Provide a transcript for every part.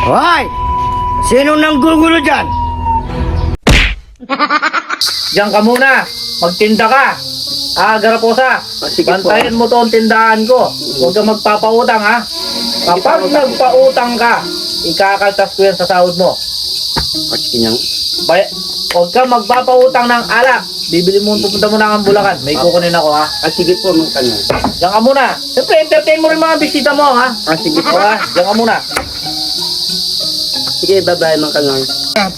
Hoy! Sino nang gugulo dyan? Diyan ka muna. Magtinda ka. Ah, Garaposa. sige po. Bantayan mo to ang tindahan ko. Huwag kang magpapautang ha. Kapag nagpautang ka, ikakaltas ko yan sa sahod mo. O, sige nang. Bay Huwag kang magpapautang ng alak. Bibili mo, pupunta mo na ang Bulacan. May kukunin ako ha. Ah, sige po, Mang Kanor. Diyan ka muna. Siyempre, entertain mo rin mga bisita mo ha. Ah, sige po. Ha? Diyan ka muna. Sige, bye-bye, Mang Kanor.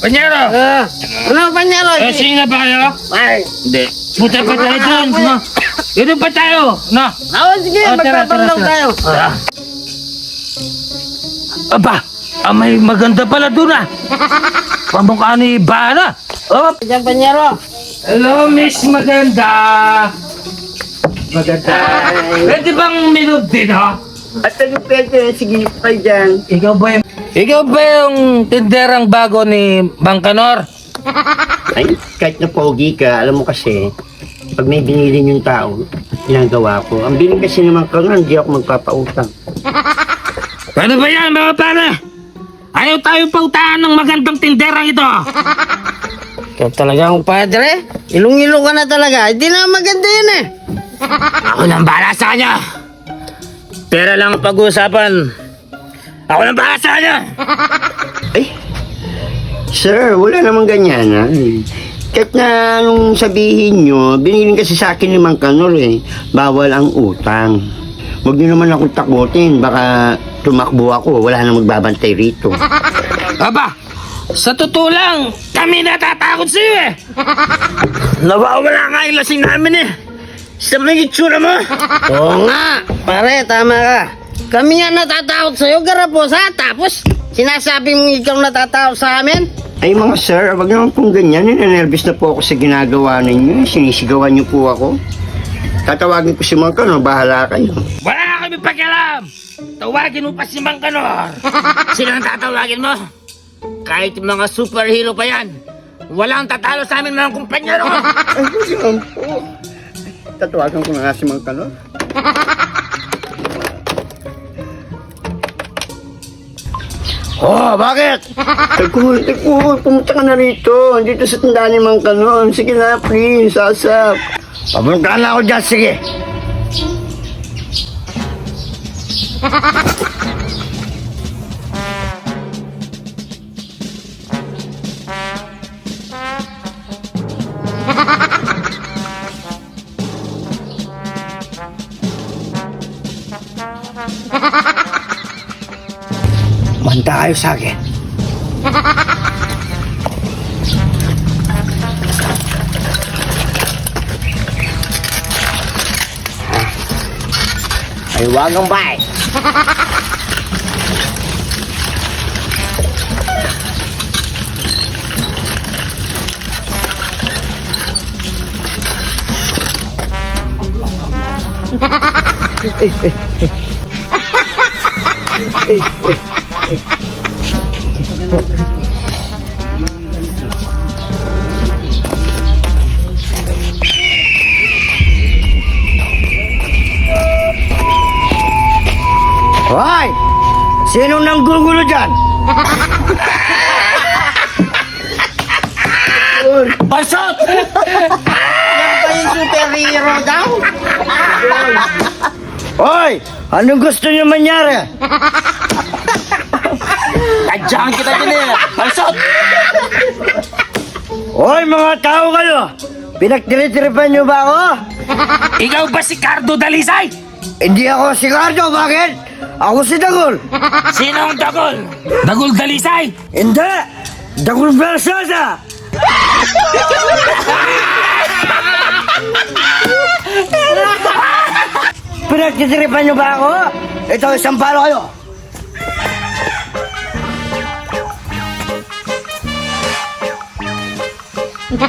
Panyero! Ah, ano, Panyero? Eh, singa ba kayo? Ay, Hindi. Puta pa tayo doon, no? Dito pa tayo, no? oh, sige, Oh, tara, magpapanlaw tara, tayo. Ah. Aba, ah, may maganda pala doon ah. Pamukha ni Bana. Oh, Diyan, Panyero. hello, Miss Maganda. Maganda. Pwede bang minod din, ha? At ano pwede, sige pa dyan. Ikaw ba yung... Ikaw ba yung tinderang bago ni Bangkanor? Ay, kahit na pogi ka, alam mo kasi, pag may binili yung tao, ginagawa ko. Ang biling kasi naman ko nga, hindi ako magpapautang. Ano ba yan, mga pare? Ayaw tayo pautahan ng magandang tinderang ito. Ikaw talaga ang padre. Ilong-ilo ka na talaga. Hindi na maganda yun eh. Ako nang bahala sa kanya. Pera lang ang pag-uusapan. Ako nang bahala sa kanya. Ay, sir, wala namang ganyan, ha? Kahit na nung sabihin nyo, biniling kasi sa akin ni Mang Kanor, eh. Bawal ang utang. Huwag niyo naman akong takutin, baka tumakbo ako, wala nang magbabantay rito. Aba, sa totoo lang, kami natatakot sa iyo eh. Nawawala nga yung lasing namin eh. Sa mga itsura mo. Oo nga. Pare, tama ka. Kami nga natatakot sa'yo, Garaposa. Tapos, sinasabi mo ikaw natatakot sa amin? Ay mga sir, wag naman pong ganyan. Ninenervous na po ako sa ginagawa ninyo. Sinisigawan niyo po ako. Tatawagin ko si Mang Kanor, bahala kayo. Wala na kami pakialam. Tawagin mo pa si Mang Kanor. Sino ang tatawagin mo? Kahit mga superhero pa yan. Walang tatalo sa amin mga kumpanyero. Ay, naman po. Tatawagan ko na nga si Mang Kanor. Oh, bakit? Tagul, tagul, pumunta ka na rito. Dito sa tandaan ni Mang Kanor. Sige na, please, asap. Papunta na ako dyan, sige. Manta kayo sa akin. Ay, wag ang bay. Hoy! Sino nang gugulo dyan? Pasot! Yan pa yung superhero daw? Hoy! Anong gusto niyo mangyari? Tadyakan kita din eh. Pasot! Hoy, mga tao kayo! Pinagtiritripan niyo ba ako? Ikaw ba si Cardo Dalisay? Hindi ako si Cardo, bakit? Ako si Dagol. Sino ang Dagol? Dagol Dalisay? Hindi! Dagol Versosa! Pinagtitiripan niyo ba ako? Ito, isang palo kayo. Walang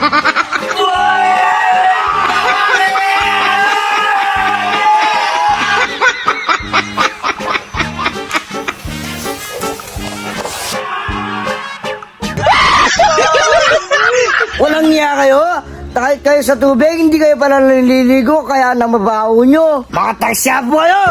niya kayo? Kahit kayo sa tubig, hindi kayo pala naliligo, kaya namabaho nyo. Mga tagsya po kayo!